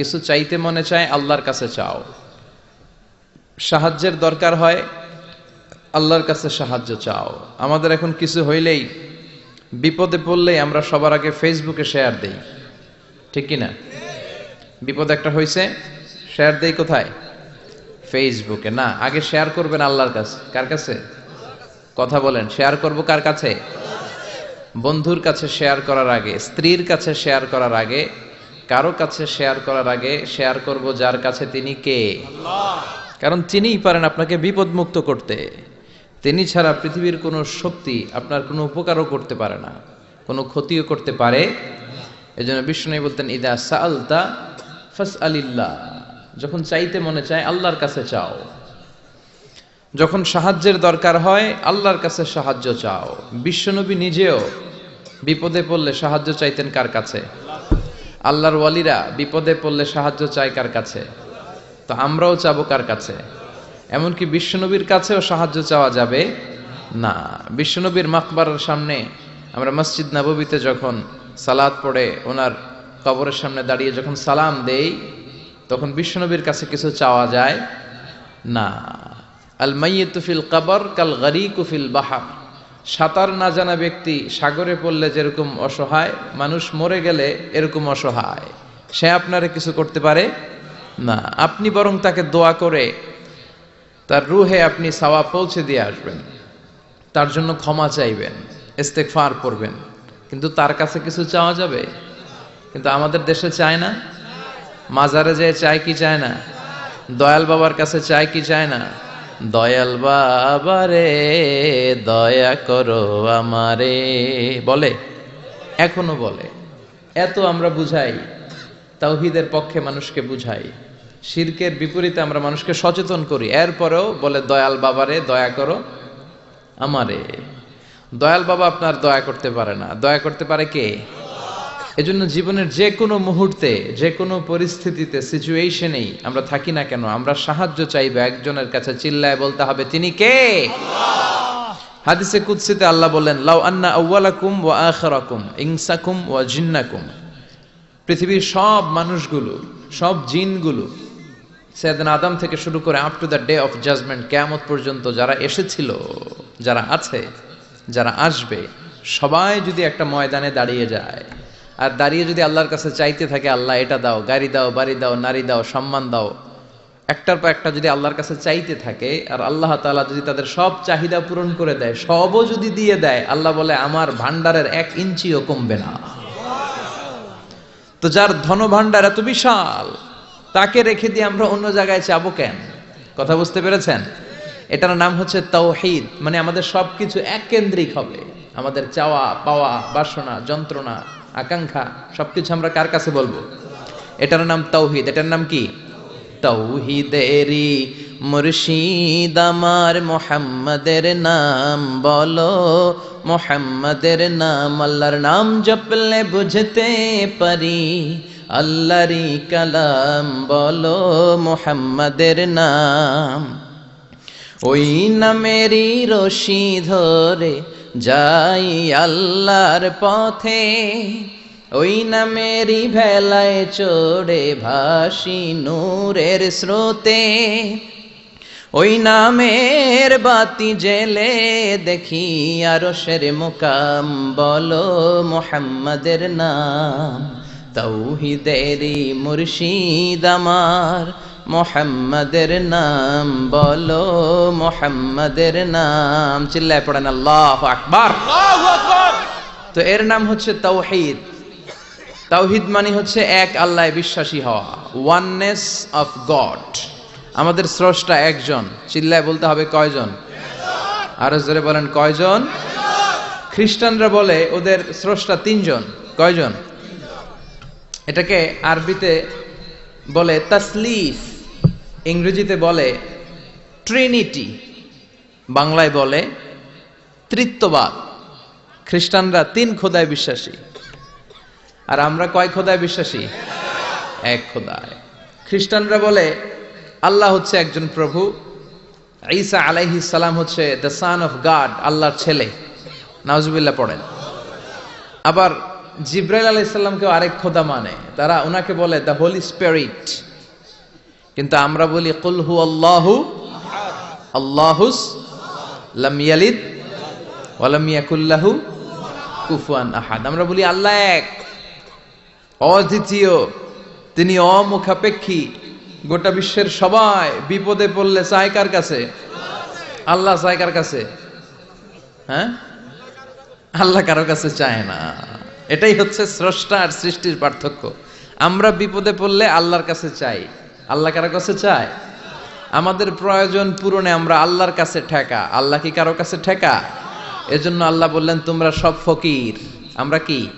কিছু চাইতে মনে চায়, আল্লাহর কাছে চাও। সাহায্যের দরকার হয়, আল্লাহর কাছে সাহায্য চাও। আমাদের এখন কিছু হইলেই, বিপদে পড়লেই আমরা সবার আগে ফেসবুকে শেয়ার দেই। ঠিক কি না বিপদ একটা হয়েছে শেয়ার দেই কোথায়? ফেসবুকে। না, আগে শেয়ার করবেন আল্লাহর কাছে। কার কাছে? কথা বলেন শেয়ার করব কার কাছে? বন্ধুর কাছে শেয়ার করার আগে, স্ত্রীর কাছে শেয়ার করার আগে কারও কাছে শেয়ার করার আগে শেয়ার করব যার কাছে তিনি কে? কারণ তিনিই পারেন আপনাকে বিপদ মুক্ত করতে। তিনি ছাড়া পৃথিবীর কোনো শক্তি আপনার কোনো উপকারও করতে পারে না, কোনো ক্ষতিও করতে পারে। এই জন্য বিষ্ণু বলতেন, ইদা সালতা ফাস আলিল্লাহ যখন চাইতে মনে চায়, আল্লাহর কাছে চাও। যখন সাহায্যের দরকার হয়, আল্লাহর কাছে সাহায্য চাও। বিশ্বনবী নিজেও বিপদে পড়লে সাহায্য চাইতেন কার কাছে? আল্লাহর ওয়ালিরা বিপদে পড়লে সাহায্য চায় কার কাছে? তো আমরাও চাবো কার কাছে? এমনকি বিশ্বনবীর কাছেও সাহায্য চাওয়া যাবে না। বিশ্বনবীর মাকবারের সামনে আমরা মসজিদ নববীতে যখন সালাদ পড়ে, ওনার কবরের সামনে দাঁড়িয়ে যখন সালাম দেই, তখন বিশ্বনবীর কাছে কিছু চাওয়া যায় না। আল মাইয়িতুফিল কবর কাল গরিকুফিল বাহার। সাঁতার না জানা ব্যক্তি সাগরে পড়লে যেরকম অসহায়, মানুষ মরে গেলে এরকম অসহায়। সে আপনারে কিছু করতে পারে? না। আপনি বরং তাকে দোয়া করে তার রুহে আপনি সাওয়া পৌঁছে দিয়ে আসবেন। তার জন্য ক্ষমা চাইবেন ইস্তেকফার করবেন। কিন্তু তার কাছে কিছু চাওয়া যাবে? কিন্তু আমাদের দেশে চায় না? মাজারে যেয়ে চায় কি চায় না? দয়াল বাবার কাছে চায় কি চায় না? দয়াল বাবারে দয়া করো আমারে। বলে? এখনও বলে। এত আমরা বুঝাই, তাওহিদের পক্ষে মানুষকে বুঝাই। শিরকের বিপরীতে আমরা মানুষকে সচেতন করি। এরপরেও বলে, দয়াল বাবারে দয়া করো আমারে। দয়াল বাবা আপনার দয়া করতে পারে না। দয়া করতে পারে কে? এজন্য জীবনের যে কোনো মুহূর্তে যে কোনো পরিস্থিতিতে সিচুয়েশনেই আমরা থাকি না কেন আমরা সাহায্য চাইবে একজনের কাছে চিল্লায় বলতে হবে তিনি কে? হাদিসে কুৎসিতে আল্লাহ বলেন লাউ আন্না আউ্বালাকুম ওয়া আখরাকুম ইনসাকুম ওয়া জিন্নাকুম। পৃথিবীর সব মানুষগুলো সব জিনগুলো সেদিন আদম থেকে শুরু করে up to the day of judgment কেয়ামত পর্যন্ত যারা এসেছিল যারা আছে যারা আসবে সবাই যদি একটা ময়দানে দাঁড়িয়ে যায় আর দাঁড়িয়ে যদি আল্লাহর কাছে চাইতে থাকে, আল্লাহ এটা দাও, গাড়ি দাও, বাড়ি দাও, নারী দাও, সম্মান দাও, একটার পর একটা যদি আল্লাহর কাছে চাইতে থাকে, আর আল্লাহ তাআলা যদি তাদের সব চাহিদা পূরণ করে দেয়, সবও যদি দিয়ে দেয়, আল্লাহ বলে, আমার ভান্ডারের এক ইঞ্চিও কমবে না। তো যার ধন ভান্ডার এত বিশাল, তাকে রেখে দিয়ে আমরা অন্য জায়গায় চাবো কেন? কথা বুঝতে পেরেছেন? এটার নাম হচ্ছে তাওহিদ মানে আমাদের সবকিছু এক কেন্দ্রিক হবে। আমাদের চাওয়া, পাওয়া, বাসনা, যন্ত্রণা আকাঙ্ক্ষা, সবকিছু আমরা কার কাছে বলব? এটার নাম তৌহিদ এটার নাম কি? তাওহিদেরি মুর্শিদ আমার মোহাম্মদের নাম বলো, মোহাম্মদের নাম আল্লাহর নাম জপলে বুঝতে পারি আল্লাহরি কালাম বলো, মোহাম্মদের নাম। ওই নামেরই রশি ধরে যাই আল্লাহর পথে, ওই নামেরই ভেলায় চড়ে ভাসি নূরের স্রোতে। ওই নামের বাতি জেলে দেখি আরও সের মুকাম, বলো মোহাম্মদের নাম। তৌহিদেরি মুর্শিদ আমার। মোহাম্মদের নাম বলো মোহাম্মদের নাম। চিল্লায় পড়েন আল্লাহ আকবার। তো এর নাম হচ্ছে তৌহিদ তাওহিদ মানে হচ্ছে এক আল্লাহ বিশ্বাসী হওয়া ওয়াননেস অফ গড আমাদের স্রষ্টা একজন চিল্লায় বলতে হবে কয়জন? আরও জোরে বলেন কয়জন? খ্রিস্টানরা বলে ওদের স্রষ্টা তিনজন কয়জন? এটাকে আরবিতে বলে তাসলিফ, ইংরেজিতে বলে ট্রিনিটি, বাংলায় বলে তৃত্ববাদ। খ্রিস্টানরা তিন খোদায় বিশ্বাসী। আর আমরা কয় খোদায় বিশ্বাসী? এক খোদায়। খ্রিস্টানরা বলে আল্লাহ হচ্ছে একজন প্রভু, ঈসা আলাইহি সালাম হচ্ছে দ্য সান অফ গাড, আল্লাহর ছেলে। নাওজুবিল্লাহ পড়েন। আবার জিব্রাইল আলাইসাল্লামকে আরেক খোদা মানে। তারা ওনাকে বলে দ্য হোলি স্পিরিট কিন্তু আমরা বলি, কুল হু আল্লাহু আল্লাহুস লাম ইয়ালিদ ওয়ালাম ইয়াকুল্লাহু কুফুয়ান আহাদ। আমরা বলি, আল্লাহ এক, অদ্বিতীয়, তিনি অমুখাপেক্ষী, গোটা বিশ্বের সবাই বিপদে পড়লে চায় কার কাছে? আল্লাহ চায় কার কাছে? হ্যাঁ? আল্লাহ কারও কাছে চায় না। এটাই হচ্ছে স্রষ্টা আর সৃষ্টির পার্থক্য। আমরা বিপদে পড়লে আল্লাহর কাছে চাই। আল্লাহ কারও কাছে চায়? আমাদের প্রয়োজন পূরণে আমরা আল্লাহর কাছে ঠেকা। আল্লাহ কি কারও কাছে ঠেকা? এজন্য আল্লাহ বললেন, তোমরা সব ফকির। আমরা কি?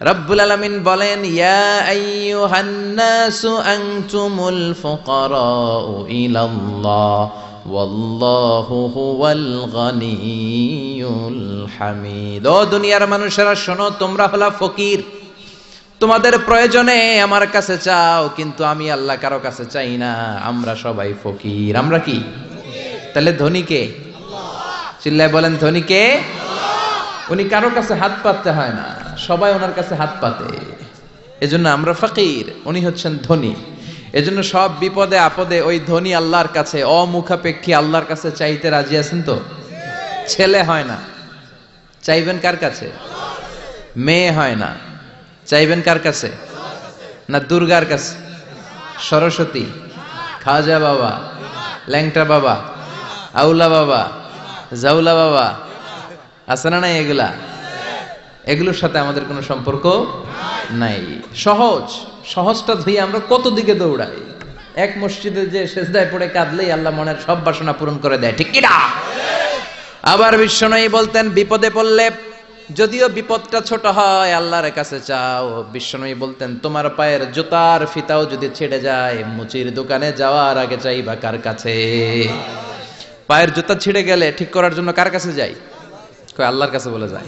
রব্বুল আলামিন বলেন, ইয়া আইয়ুহান নাসু আনতুমুল ফুকারাউ ইলাল্লাহ। হামিদ। দুনিয়ার মানুষেরা, শোনো, তোমরা হলা ফকির। তোমাদের প্রয়োজনে আমার কাছে চাও, কিন্তু আমি আল্লাহ কারও কাছে চাই না। আমরা সবাই ফকির। আমরা কি? তাহলে ধনীকে চিল্লায় বলেন ধনীকে উনি কারও কাছে হাত পাততে হয় না। সবাই ওনার কাছে হাত পাতে। এজন্য আমরা ফকির। উনি হচ্ছেন ধনী। এজন্য সব বিপদে আপদে ওই ধনী আল্লাহর কাছে, অমুখাপেক্ষী আল্লাহর কাছে চাইতে রাজি আছেন তো? ছেলে হয় না। চাইবেন কার কাছে? মেয়ে হয় না। চাইবেন কার কাছে? না দুর্গার কাছে? সরস্বতী, খাজা বাবা, ল্যাংটা বাবা, আউলা বাবা, জাউলা বাবা, আছে না নাই এগুলা? এগুলোর সাথে আমাদের কোনো সম্পর্ক নাই। সহজ। সহজটা ধুয়ে আমরা কত দিকে দৌড়াই? এক মসজিদে যে সেজদায় পড়ে কাঁদলেই আল্লাহ মনের সব বাসনা পূরণ করে দেয়, ঠিক কিনা? আবার বিশ্বনয়ী বলতেন, বিপদে পড়লে যদিও বিপদটা ছোট হয়, আল্লাহর কাছে চাও। বিশ্বনয়ী বলতেন, তোমার পায়ের জুতার ফিতাও যদি ছেড়ে যায়, মুচির দোকানে যাওয়ার আগে চাইবা কার কাছে? পায়ের জুতা ছিঁড়ে গেলে ঠিক করার জন্য কার কাছে যাই? আল্লাহর কাছে বলে যায়।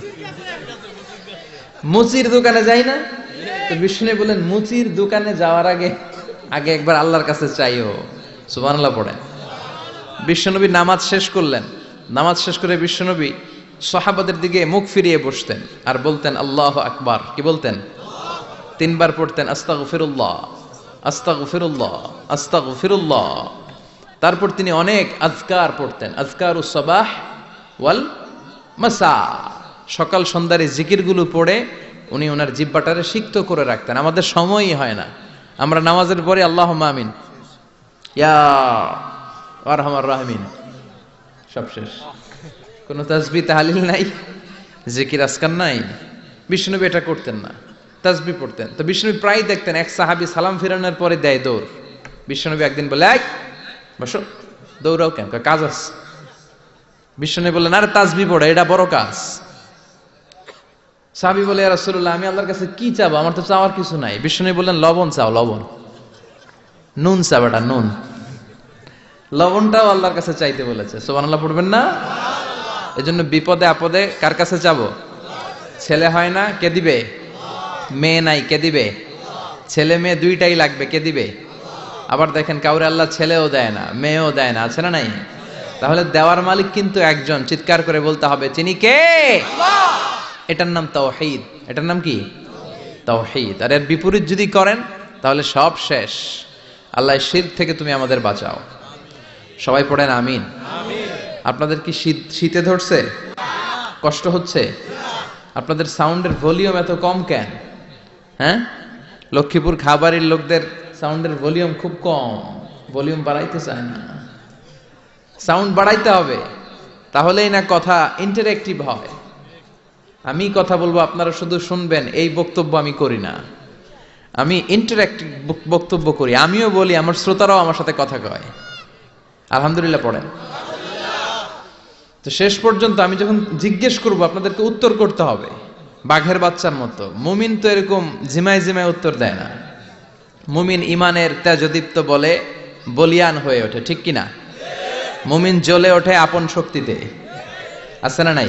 মুচির দোকানে যাই না? বিষ্ণু বলেন মুচির দোকানে যাওয়ার আগে আগে একবার আল্লাহর কাছে চাইও। সুবহানাল্লাহ পড়েন। বিশ্বনবী নামাজ শেষ করলেন। নামাজ শেষ করে বিশ্বনবী সাহাবাদের দিকে মুখ ফিরিয়ে বসতেন আর বলতেন, আল্লাহ আকবার। কি বলতেন? তিনবার পড়তেন, আস্তাগফিরুল্লাহ আস্তাগফিরুল্লাহ আস্তাগফিরুল্লাহ। তারপর তিনি অনেক আজকার পড়তেন আজকার উসবাহ ওয়াল মাসা। সকাল সন্ধ্যার জিকিরগুলো পড়ে উনি ওনার জিব্বাটারে সিক্ত করে রাখতেন। আমাদের সময়ই হয় না। আমরা নামাজের পরে আল্লাহ মামিন ইয়া আরহামার রাহমিন। সব শেষ। কোনো তাসবি তাহালিল নাই? জিকির আসকার নাই? বিষ্ণুনবী এটা করতেন না। তাসবি পড়তেন। তো বিষ্ণুনবী প্রায় দেখতেন, এক সাহাবি সালাম ফিরানোর পরে দেয় দৌড়। বিষ্ণুনবী একদিন বলে এক বসো। দৌড়াও কেন? কাজ আছে। বিষ্ণুনবী বললেন, আরে তাজবি পড়ে, এটা বড় কাজ। সাহাবি বলে রাসূলুল্লাহ, আমি আল্লাহর কাছে কি চাবো? আমার তো চাওয়ার কিছু নাই। বিষ্ণুনবী বললেন, লবণ চাও, লবণ। নুন চাও এটা নুন। লবণটাও আল্লাহর কাছে চাইতে বলেছে। সোমান আল্লাহ পড়বেন না? এজন্য বিপদে আপদে কার কাছে যাব ছেলে হয় না, কে দিবে? মেয়ে নাই, কে দিবে? ছেলে মেয়ে দুইটাই লাগবে, কে দিবে? আবার দেখেন, কাউরে আল্লাহ ছেলেও দেয় না, মেয়েও দেয় না, আছে না নাই? তাহলে দেওয়ার মালিক কিন্তু একজন, চিৎকার করে বলতে হবে তিনি কে? এটার নাম তাওহীদ। এটার নাম কি? তাওহীদ। আর এর বিপরীত যদি করেন, তাহলে সব শেষ। আল্লাহ শির থেকে তুমি আমাদের বাঁচাও। সবাই পড়েন আমিন। আপনাদের কি শীত, শীতে ধরছে? কষ্ট হচ্ছে? আপনাদের সাউন্ডের ভলিউম এত কম কেন? হ্যাঁ? লক্ষ্মীপুর খাবারের লোকদের সাউন্ডের ভলিউম খুব কম। ভলিউম বাড়াইতে চায় না। সাউন্ড বাড়াইতে হবে। তাহলেই না কথা ইন্টারেক্টিভ হয় আমি কথা বলব, আপনারা শুধু শুনবেন, এই বক্তব্য আমি করি না। আমি ইন্টারেক্টিভ বক্তব্য করি। আমিও বলি, আমার শ্রোতারাও আমার সাথে কথা কয়। আলহামদুলিল্লাহ পড়েন। তো শেষ পর্যন্ত আমি যখন জিজ্ঞেস করব, আপনাদেরকে উত্তর করতে হবে। বাঘের বাচ্চার মতো। মুমিন তো এরকম ঝিমায় ঝিমায় উত্তর দেয় না। মুমিন ইমানের তেজদীপ্ত বলে বলিয়ান হয়ে ওঠে, ঠিক কিনা? মুমিন জ্বলে ওঠে আপন শক্তিতে। আছে না নাই?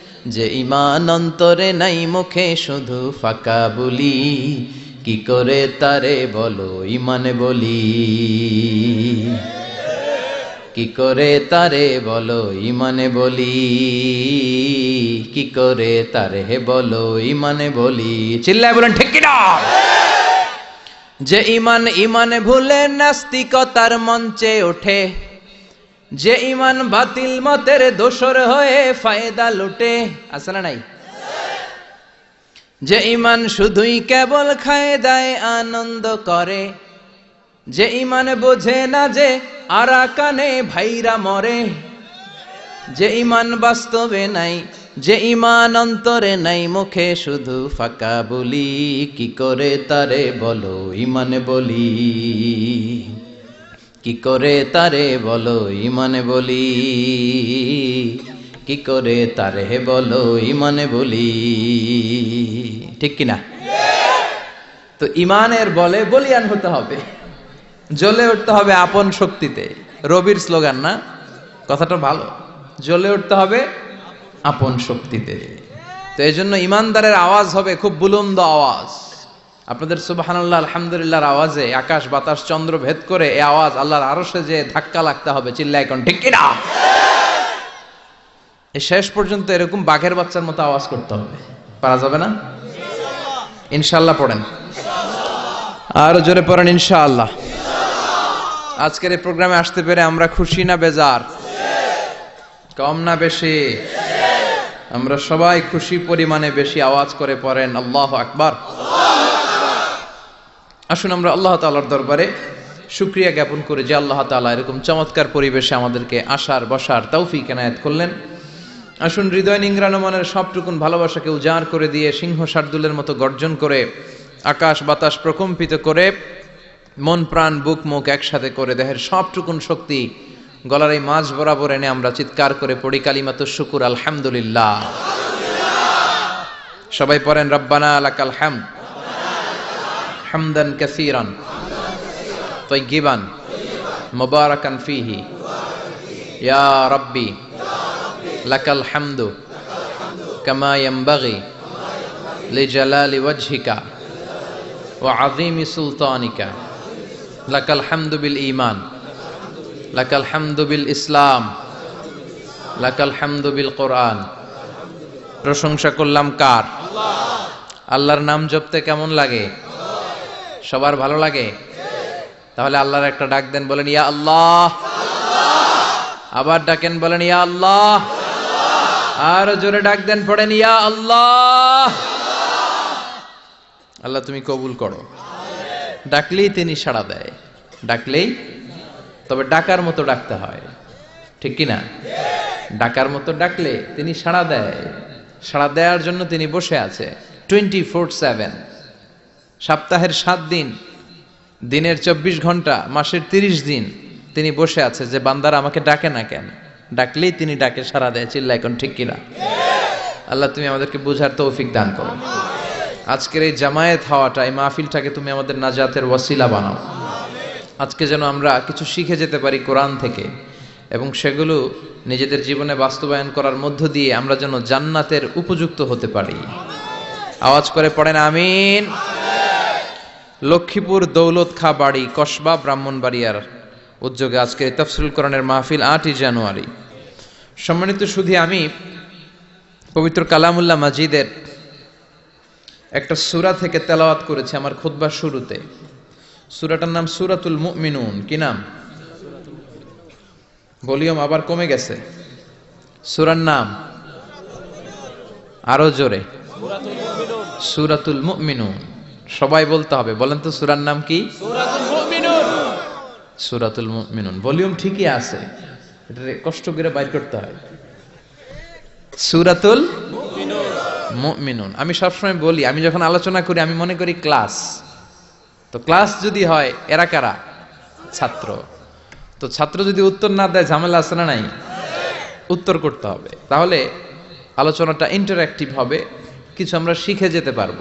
যে ইমান অন্তরে নাই মুখে শুধু ফাঁকা বলি, কি করে তারে বলো ইমানে বলি? কি করে তারে বলো ইমানে বলি? কি করে তারে বলো ইমানে বলি? চিল্লায় বলেন, ঠিক কিনা? যে ইমান ইমানে ভুলে নাস্তিকতার মঞ্চে ওঠে যে ইমান বাতিল মতের দোসর হয়ে ফায়দা লুটে, আছে না নাই? যে ইমান শুধুই কেবল খায় দায় আনন্দ করে, যে ইমান বোঝে না যে আরাকানে ভাইরা মরে, যে ইমান বাস্তবে নাই, যে ইমান অন্তরে নাই, মুখে শুধু ফাঁকা বলি, কি করে তারে বলো ইমানে বলি? কি করে তারে বলো ইমানে বলি? কি করে তারে বলো ইমানে বলি? ঠিক কিনা? তো ইমানের বলে বলিয়ান হতে হবে। জ্বলে উঠতে হবে আপন শক্তিতে। রবির স্লোগান না? কথাটা ভালো। জ্বলে উঠতে হবে আপন শক্তিতে। তো এই জন্য ইমানদারের আওয়াজ হবে খুব বুলন্দ আওয়াজ। আপনাদের সুবাহান্লাহ আলহামদুলিল্লাহর আওয়াজে আকাশ, বাতাস, চন্দ্র ভেদ করে এই আওয়াজ আল্লাহর আরশে যে ধাক্কা লাগতে হবে চিল্লা এখন ঠিক কিনা? শেষ পর্যন্ত এরকম বাঘের বাচ্চার মতো আওয়াজ করতে হবে। পারা যাবে না? ইনশাল্লাহ পড়েন। আর জোরে পড়েন ইনশাআল্লাহ। আজকের এই প্রোগ্রামে আসতে পেরে আমরা খুশি না বেজার? কম না বেশি? আমরা সবাই খুশি পরিমাণে বেশি আওয়াজ করে পড়েন। আল্লাহ আকবার। আসুন আমরা আল্লাহ তাআলার দরবারে শুক্রিয়া জ্ঞাপন করে যে আল্লাহ তাআলা এরকম চমৎকার পরিবেশে আমাদেরকে আসার বসার তৌফিক এনায়েত করলেন। আসুন হৃদয় নিংরানো মনের সবটুকুন ভালোবাসাকে উজাড় করে দিয়ে সিংহ শার্দুলের মতো গর্জন করে, আকাশ বাতাস প্রকম্পিত করে, মন, প্রাণ, বুক, মুখ একসাথে করে দেহের সবটুকুন শক্তি গলার এই মাঝ বরাবর এনে আমরা চিৎকার করে পড়ি কালিমাত শুকুর, আলহামদুলিল্লাহ। সবাই পড়েন, রব্বানা আলাকাল হাম হামদান কাসিরান। তৈগিবান মুবারাকান ফিহি। ইয়া রব্বি, লাকাল হামদু কামা ইয়ানবাগি লিজালালি ওয়াজহিকা ওয়া আযীমি সুলতানিকা। লাকাল হামদু বিল ঈমান। লাকাল হামদু বিল ইসলাম। লাকাল হামদু বিল কোরআন। প্রশংসা করলাম কার? আল্লাহর নাম জপতে কেমন লাগে? সবার ভালো লাগে? তাহলে আল্লাহর একটা ডাক দেন, বলেন, ইয়া আল্লাহ। আবার ডাকেন, বলেন, ইয়া আল্লাহ। আর জোরে ডাক দেন, পড়েন, ইয়া আল্লাহ। আল্লাহ, তুমি কবুল করো। ডাকলেই তিনি সাড়া দেয়। ডাকলেই, তবে ডাকার মতো ডাকতে হয়। ঠিক কি না ডাকার মতো ডাকলে তিনি সাড়া দেয়। সাড়া দেওয়ার জন্য তিনি বসে আছে। Twenty four seven. সপ্তাহের সাত দিন, দিনের চব্বিশ ঘণ্টা, মাসের তিরিশ দিন তিনি বসে আছে যে বান্দার আমাকে ডাকে না কেন? ডাকলেই তিনি ডাকে সাড়া দেয় চিল্লা এখন ঠিক কিনা? আল্লাহ তুমি আমাদেরকে বুঝার তৌফিক দান করো। আজকের এই জামায়াত হওয়াটা, এই মাহফিলটাকে তুমি আমাদের নাজাতের ওয়াসিলা বানাও। আজকে যেন আমরা কিছু শিখে যেতে পারি কোরআন থেকে এবং সেগুলো নিজেদের জীবনে বাস্তবায়ন করার মধ্য দিয়ে আমরা যেন জান্নাতের উপযুক্ত হতে পারি। আওয়াজ করে পড়েন, আমিন। লক্ষ্মীপুর দৌলত খা বাড়ি, কসবা, ব্রাহ্মণবাড়িয়ার উদ্যোগে আজকে তফসিল করণের মাহফিল আটই জানুয়ারি। সম্মানিত শুধু আমি, পবিত্র কালামুল্লাহ মাজিদের একটা সুরা থেকে তেলাওয়াত করেছি আমার খুদ্বার শুরুতে। সুরাটার নাম সুরাতুল মুমিনুন, কি নাম? ভলিউম আবার কমে গেছে। সুরার নাম? আরও জোরে। সুরাতুল মুমিনুন। সবাই বলতে হবে। বলেন তো সুরার নাম কি? সুরাতুল মিনুন ভলিউম ঠিকই আছে। এটা কষ্ট করে বাইর করতে হয়। সুরাতুল মিনুন আমি সবসময় বলি আমি যখন আলোচনা করি আমি মনে করি ক্লাস। তো ক্লাস যদি হয় এরা কারা? ছাত্র। তো ছাত্র যদি উত্তর না দেয় ঝামেলা আছে না নাই? উত্তর করতে হবে। তাহলে আলোচনাটা ইন্টারঅ্যাক্টিভ হবে। কিছু আমরা শিখে যেতে পারব।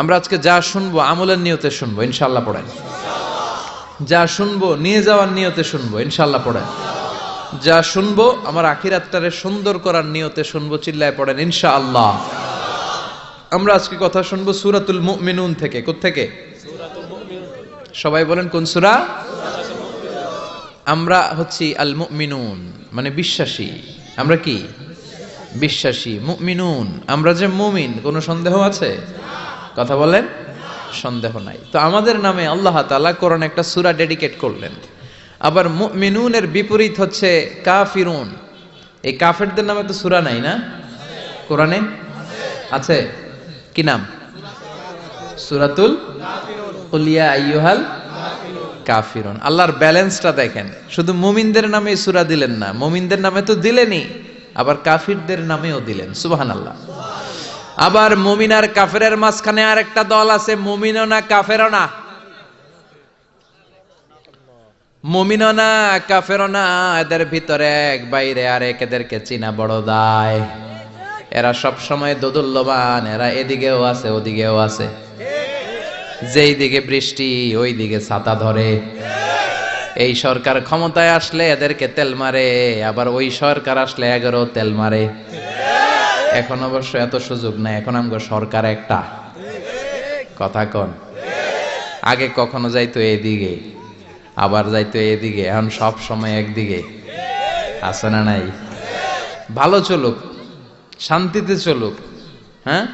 আমরা আজকে যা শুনব, আমলের নিয়তে শুনব ইনশাল্লাহ পড়েন যা শুনব, নিয়ে যাওয়ার নিয়তে শুনব ইনশাল্লাহ পড়েন যা শুনব, আমার আখিরাতটারে সুন্দর করার নিয়তে শুনব, চিল্লায় পড়েন, ইনশাআল্লাহ। আমরা আজকে কথা শুনব সুরাতুল মুমিনুন থেকে, কোত্থেকে? সবাই বলেন কোন সুরা? আমরা হচ্ছি আল মুমিনুন মানে বিশ্বাসী। আমরা কি? বিশ্বাসী, মুমিনুন। আমরা যে মুমিন, কোনো সন্দেহ আছে? কথা বলেন? সন্দেহ নাই। তো আমাদের নামে আল্লাহ তাআলা কোরআন একটা সুরা ডেডিকেট করলেন। আবার মুমিনুনের বিপরীত হচ্ছে কাফিরুন। এই কাফেরদের নামে তো সুরা নাই না? কোরআনে? আছে? কি নাম? সুরাতুল কুলিয়া আইয়ুহাল কাফিরুন। আল্লাহর ব্যালেন্সটা দেখেন। শুধু মুমিনদের নামে সুরা দিলেন না, মুমিনদের নামে তো দিলেনই, আবার কাফিরদের নামেও দিলেন। সুবহানাল্লাহ। আবার মুমিন আর মাঝখানে আর একটা দল আছে, মুমিনও না কাফেরও না? এদের ভিতরে এক বাইরে আর এক এদেরকে চিনা বড় দায়। এরা দোদুল্যবান এরা এদিকেও আছে, ওদিকেও আছে। বৃষ্টি ছাতা ধরে। এই সরকার ক্ষমতায় আসলে এদেরকে তেল মারে, আবার ওই সরকার আসলে এগারো তেল মারে। এখন অবশ্য এত সুযোগ নাই। এখন আমগো সরকার একটা। কথা কন? আগে কখনো যাইতো এদিকে, আবার যাইতো এদিকে, এখন সব সময় একদিকে। আছে না নাই? ভালো চলুক, শান্তিতে চলুক হ্যাঁ?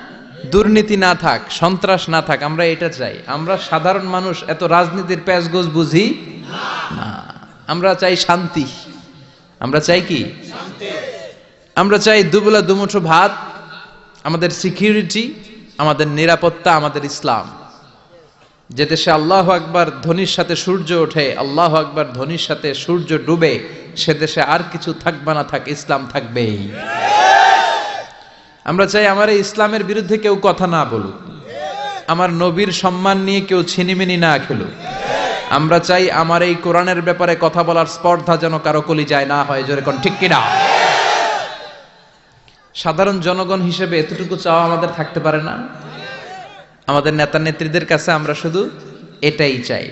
দুর্নীতি না থাক, সন্ত্রাস না থাক, আমরা এটা চাই। আমরা সাধারণ মানুষ, এত রাজনীতির প্যাচগোজ বুঝি? না। আমরা চাই শান্তি। আমরা চাই কি? আমরা চাই দুবেলা দুমুঠো ভাত, আমাদের সিকিউরিটি আমাদের নিরাপত্তা, আমাদের ইসলাম। যে দেশে আল্লাহ আকবার ধ্বনির সাথে সূর্য ওঠে, আল্লাহ আকবার ধ্বনির সাথে সূর্য ডুবে, সে দেশে আর কিছু থাকবে না, থাক, ইসলাম থাকবেই। আমরা চাই আমার এই ইসলামের বিরুদ্ধে কেউ কথা না বলুক। আমার নবীর সম্মান নিয়ে কেউ ছিনিমিনি না খেলুক। আমরা চাই আমার এই কোরআনের ব্যাপারে কথা বলার স্পর্ধা যেন কারও কলি যায় না হয়, জোরে কোন ঠিক কিনা? সাধারণ জনগণ হিসেবে এতটুকু চাওয়া আমাদের থাকতে পারে না। আমাদের নেতা নেত্রীদের কাছে আমরা শুধু এটাই চাই।